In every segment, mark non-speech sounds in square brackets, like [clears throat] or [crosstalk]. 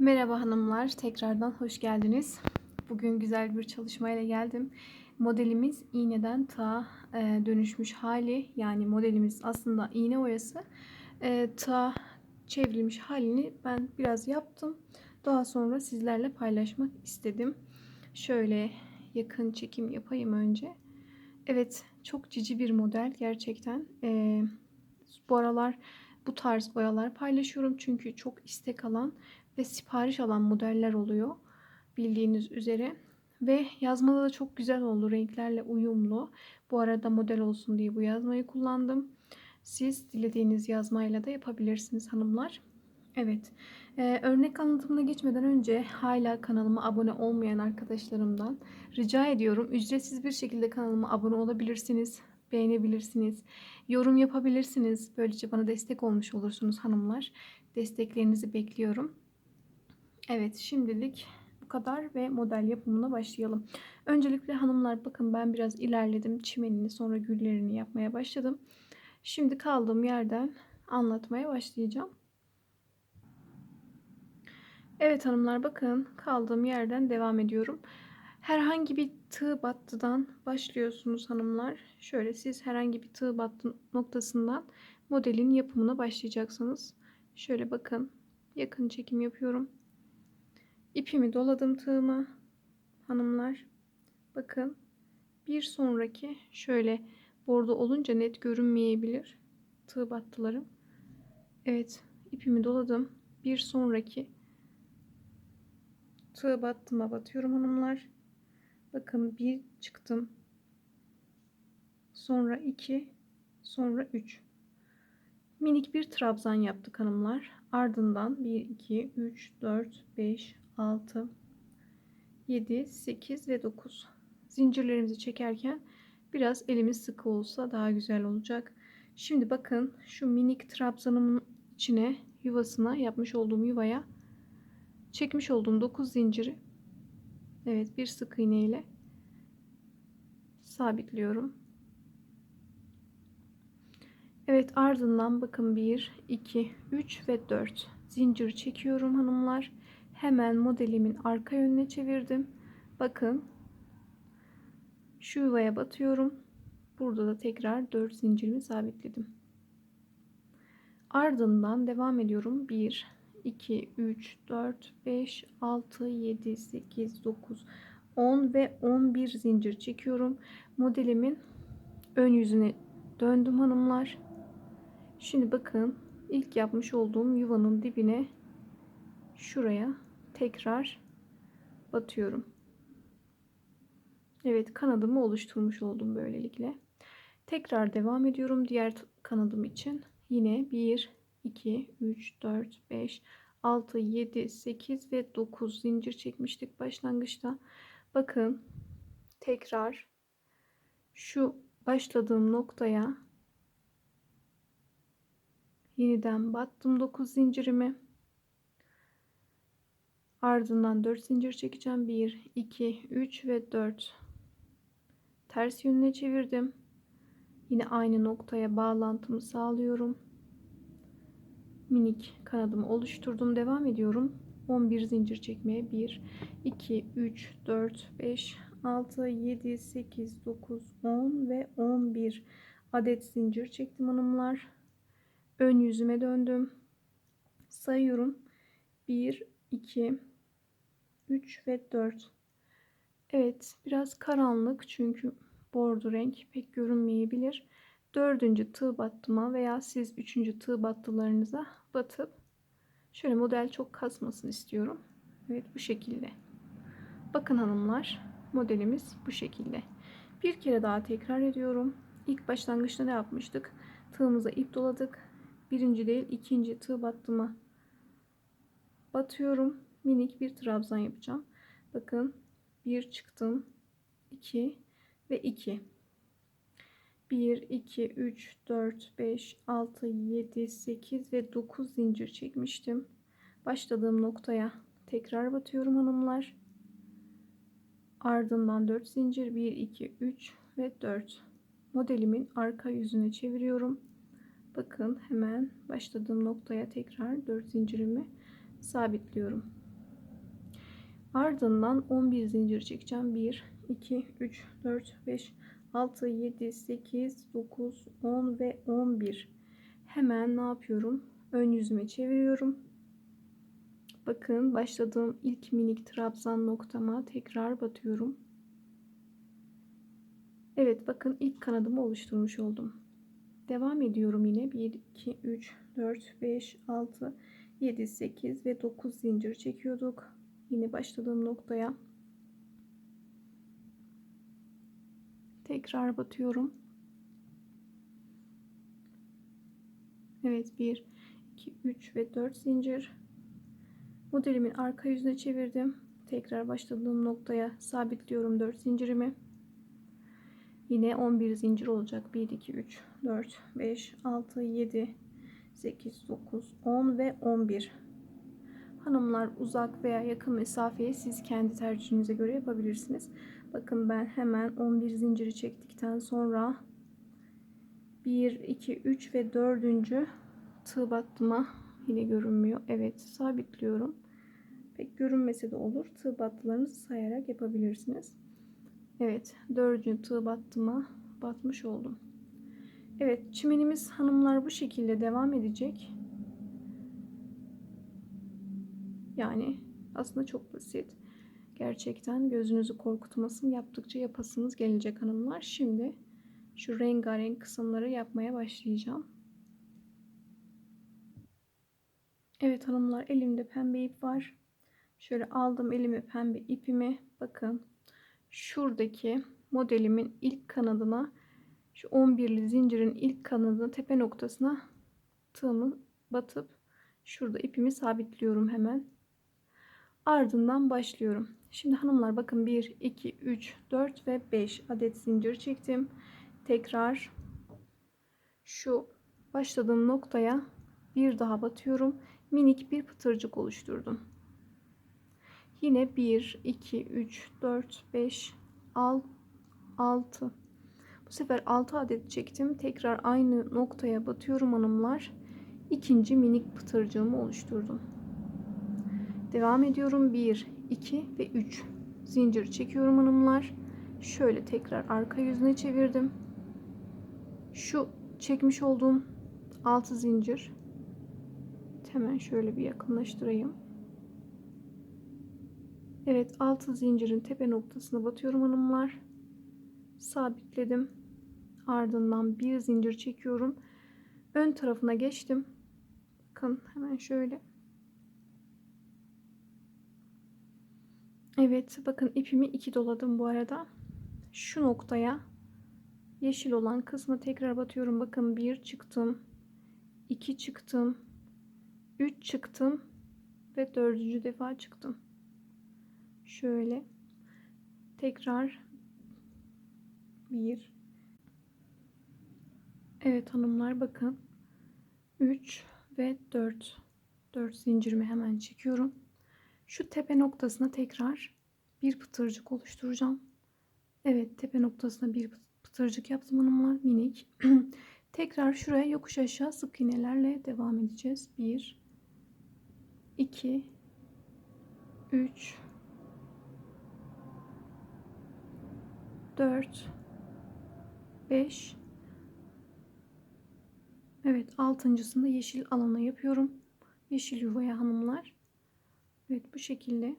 Merhaba hanımlar, tekrardan hoş geldiniz. Bugün güzel bir çalışmayla geldim. Modelimiz iğneden ta e, dönüşmüş hali, yani modelimiz aslında iğne oyası. E, ta çevrilmiş halini ben biraz yaptım. Daha sonra sizlerle paylaşmak istedim. Şöyle yakın çekim yapayım önce. Evet, çok cici bir model gerçekten. E, bu aralar bu tarz boyalar paylaşıyorum çünkü çok istek alan ve sipariş alan modeller oluyor bildiğiniz üzere. Ve yazmada da çok güzel oldu. Renklerle uyumlu. Bu arada model olsun diye bu yazmayı kullandım. Siz dilediğiniz yazmayla da yapabilirsiniz hanımlar. Evet. Ee, örnek anlatımına geçmeden önce hala kanalıma abone olmayan arkadaşlarımdan rica ediyorum. Ücretsiz bir şekilde kanalıma abone olabilirsiniz. Beğenebilirsiniz. Yorum yapabilirsiniz. Böylece bana destek olmuş olursunuz hanımlar. Desteklerinizi bekliyorum. Evet şimdilik bu kadar ve model yapımına başlayalım. Öncelikle hanımlar bakın ben biraz ilerledim. Çimenini sonra güllerini yapmaya başladım. Şimdi kaldığım yerden anlatmaya başlayacağım. Evet hanımlar bakın kaldığım yerden devam ediyorum. Herhangi bir tığ battıdan başlıyorsunuz hanımlar. Şöyle siz herhangi bir tığ battı noktasından modelin yapımına başlayacaksınız. Şöyle bakın yakın çekim yapıyorum. İpimi doladım tığıma hanımlar. Bakın bir sonraki şöyle bordo olunca net görünmeyebilir tığ battılarım. Evet ipimi doladım. Bir sonraki tığ battıma batıyorum hanımlar. Bakın bir çıktım. Sonra iki, sonra üç. Minik bir trabzan yaptık hanımlar. Ardından 1 2 3 4 5 6 7 8 ve 9 zincirlerimizi çekerken biraz elimiz sıkı olsa daha güzel olacak. Şimdi bakın şu minik trabzanımın içine yuvasına yapmış olduğum yuvaya çekmiş olduğum 9 zinciri Evet bir sık iğne ile sabitliyorum. Evet ardından bakın 1, 2, 3 ve 4 zincir çekiyorum hanımlar. Hemen modelimin arka yönüne çevirdim. Bakın şu yuvaya batıyorum. Burada da tekrar 4 zincirimi sabitledim. Ardından devam ediyorum. 1, 2, 3, 4, 5, 6, 7, 8, 9, 10 ve 11 zincir çekiyorum. Modelimin ön yüzüne döndüm hanımlar. Şimdi bakın ilk yapmış olduğum yuvanın dibine şuraya tekrar batıyorum. Evet kanadımı oluşturmuş oldum böylelikle. Tekrar devam ediyorum diğer kanadım için. Yine 1, 2, 3, 4, 5, 6, 7, 8 ve 9 zincir çekmiştik başlangıçta. Bakın tekrar şu başladığım noktaya yeniden battım 9 zincirimi. Ardından 4 zincir çekeceğim. 1, 2, 3 ve 4. Ters yönüne çevirdim. Yine aynı noktaya bağlantımı sağlıyorum. Minik kanadımı oluşturdum. Devam ediyorum. 11 zincir çekmeye 1, 2, 3, 4, 5, 6, 7, 8, 9, 10 ve 11 adet zincir çektim hanımlar. Ön yüzüme döndüm. Sayıyorum. 1, 2, 3 ve 4. Evet biraz karanlık çünkü bordo renk pek görünmeyebilir. Dördüncü tığ battıma veya siz üçüncü tığ battılarınıza batıp şöyle model çok kasmasın istiyorum. Evet bu şekilde. Bakın hanımlar modelimiz bu şekilde. Bir kere daha tekrar ediyorum. İlk başlangıçta ne yapmıştık? Tığımıza ip doladık. Birinci değil ikinci tığ battıma batıyorum. Minik bir trabzan yapacağım. Bakın bir çıktım. 2 ve 2. 1, 2, 3, 4, 5, 6, 7, 8 ve 9 zincir çekmiştim. Başladığım noktaya tekrar batıyorum hanımlar. Ardından 4 zincir 1, 2, 3 ve 4. Modelimin arka yüzüne çeviriyorum. Bakın hemen başladığım noktaya tekrar 4 zincirimi sabitliyorum. Ardından 11 zincir çekeceğim. 1, 2, 3, 4, 5, 6, 7, 8, 9, 10 ve 11. Hemen ne yapıyorum? Ön yüzüme çeviriyorum. Bakın başladığım ilk minik trabzan noktama tekrar batıyorum. Evet bakın ilk kanadımı oluşturmuş oldum. Devam ediyorum yine. 1, 2, 3, 4, 5, 6, 7, 8 ve 9 zincir çekiyorduk. Yine başladığım noktaya tekrar batıyorum. Evet 1, 2, 3 ve 4 zincir. Modelimin arka yüzüne çevirdim. Tekrar başladığım noktaya sabitliyorum 4 zincirimi. Yine 11 zincir olacak. 1, 2, 3, 4, 5, 6, 7, 8, 9, 10 ve 11. Hanımlar uzak veya yakın mesafeyi siz kendi tercihinize göre yapabilirsiniz. Bakın ben hemen 11 zinciri çektikten sonra 1, 2, 3 ve 4. tığ battıma yine görünmüyor. Evet sabitliyorum. Pek görünmese de olur. Tığ battılarınızı sayarak yapabilirsiniz. Evet dördüncü tığ battıma batmış oldum. Evet çimenimiz hanımlar bu şekilde devam edecek. Yani aslında çok basit. Gerçekten gözünüzü korkutmasın. Yaptıkça yapasınız gelecek hanımlar. Şimdi şu rengarenk kısımları yapmaya başlayacağım. Evet hanımlar elimde pembe ip var. Şöyle aldım elime pembe ipimi. Bakın şuradaki modelimin ilk kanadına şu 11'li zincirin ilk kanadına tepe noktasına tığımı batıp şurada ipimi sabitliyorum hemen. Ardından başlıyorum. Şimdi hanımlar bakın 1, 2, 3, 4 ve 5 adet zincir çektim. Tekrar şu başladığım noktaya bir daha batıyorum. Minik bir pıtırcık oluşturdum. Yine 1, 2, 3, 4, 5, 6. Bu sefer 6 adet çektim. Tekrar aynı noktaya batıyorum hanımlar. İkinci minik pıtırcığımı oluşturdum. Devam ediyorum. 1, 2 ve 3 zincir çekiyorum hanımlar. Şöyle tekrar arka yüzüne çevirdim. Şu çekmiş olduğum 6 zincir. Hemen şöyle bir yakınlaştırayım. Evet 6 zincirin tepe noktasına batıyorum hanımlar. Sabitledim. Ardından bir zincir çekiyorum. Ön tarafına geçtim. Bakın hemen şöyle. Evet bakın ipimi iki doladım bu arada. Şu noktaya yeşil olan kısmı tekrar batıyorum. Bakın bir çıktım. iki çıktım. üç çıktım. Ve dördüncü defa çıktım. Şöyle. Tekrar bir. Evet hanımlar bakın. 3 ve 4. 4 zincirimi hemen çekiyorum. Şu tepe noktasına tekrar bir pıtırcık oluşturacağım. Evet tepe noktasına bir pıtırcık yaptım hanımlar minik. [clears throat] tekrar şuraya yokuş aşağı sık iğnelerle devam edeceğiz. 1 2 3 4 5 Evet altıncısında yeşil alana yapıyorum. Yeşil yuvaya hanımlar. Evet bu şekilde.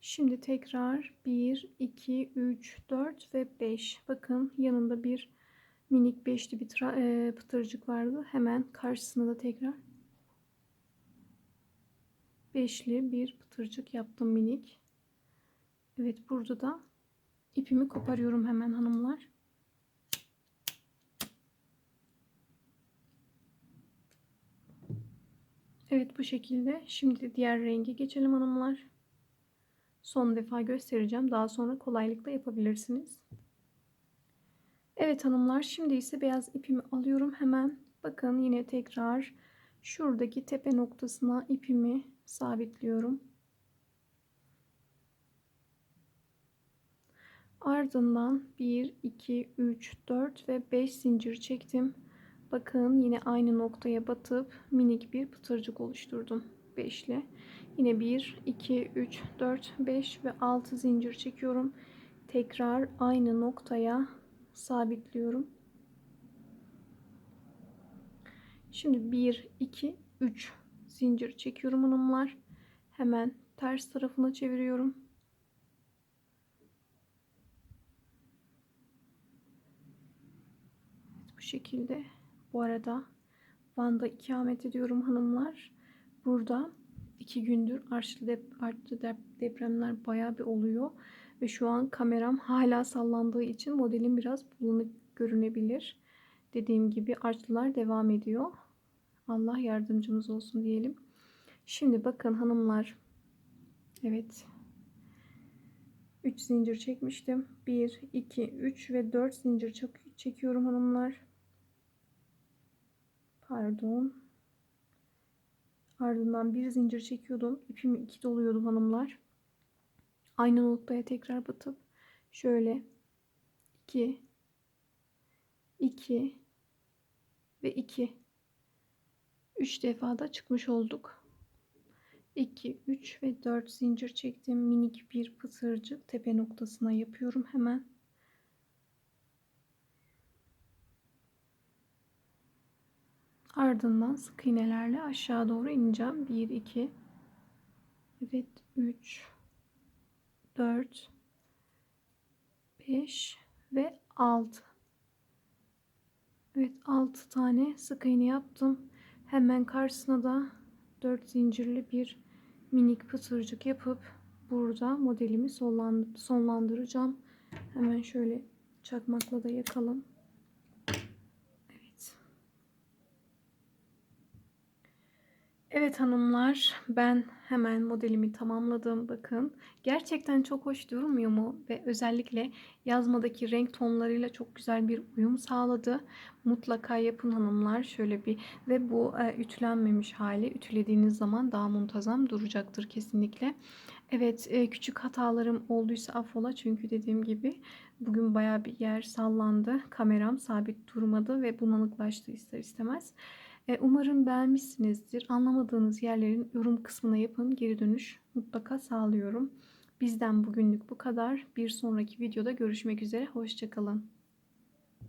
Şimdi tekrar 1, 2, 3, 4 ve 5. Bakın yanında bir minik beşli bir e, pıtırcık vardı. Hemen karşısına da tekrar beşli bir pıtırcık yaptım minik. Evet burada da ipimi koparıyorum hemen hanımlar. Evet bu şekilde. Şimdi diğer renge geçelim hanımlar. Son defa göstereceğim. Daha sonra kolaylıkla yapabilirsiniz. Evet hanımlar şimdi ise beyaz ipimi alıyorum hemen. Bakın yine tekrar şuradaki tepe noktasına ipimi sabitliyorum. Ardından 1, 2, 3, 4 ve 5 zincir çektim. Bakın yine aynı noktaya batıp minik bir pıtırcık oluşturdum. beşli. Yine 1, 2, 3, 4, 5 ve 6 zincir çekiyorum. Tekrar aynı noktaya sabitliyorum. Şimdi 1, 2, 3 zincir çekiyorum hanımlar. Hemen ters tarafına çeviriyorum. Bu şekilde. Bu arada Van'da ikamet ediyorum hanımlar. Burada iki gündür artçı, dep artçı dep depremler bayağı bir oluyor. Ve şu an kameram hala sallandığı için modelim biraz bulanık görünebilir. Dediğim gibi artçılar devam ediyor. Allah yardımcımız olsun diyelim. Şimdi bakın hanımlar. Evet. 3 zincir çekmiştim. 1, 2, 3 ve 4 zincir çekiyorum hanımlar. Pardon. Ardından bir zincir çekiyordum. İpimi iki doluyordum hanımlar. Aynı noktaya tekrar batıp şöyle 2 2 ve 2 3 defa da çıkmış olduk. 2 3 ve 4 zincir çektim. Minik bir pısırcık tepe noktasına yapıyorum hemen. Ardından sık iğnelerle aşağı doğru ineceğim. 1 2 Evet 3 4 5 ve 6 Evet 6 tane sık iğne yaptım. Hemen karşısına da 4 zincirli bir minik pıtırcık yapıp burada modelimi sonlandıracağım. Hemen şöyle çakmakla da yakalım. Evet hanımlar ben hemen modelimi tamamladım bakın. Gerçekten çok hoş durmuyor mu? Ve özellikle yazmadaki renk tonlarıyla çok güzel bir uyum sağladı. Mutlaka yapın hanımlar şöyle bir ve bu e, ütülenmemiş hali ütülediğiniz zaman daha muntazam duracaktır kesinlikle. Evet e, küçük hatalarım olduysa affola çünkü dediğim gibi bugün baya bir yer sallandı. Kameram sabit durmadı ve bulanıklaştı ister istemez. E, umarım beğenmişsinizdir. Anlamadığınız yerlerin yorum kısmına yapın. Geri dönüş mutlaka sağlıyorum. Bizden bugünlük bu kadar. Bir sonraki videoda görüşmek üzere. Hoşçakalın.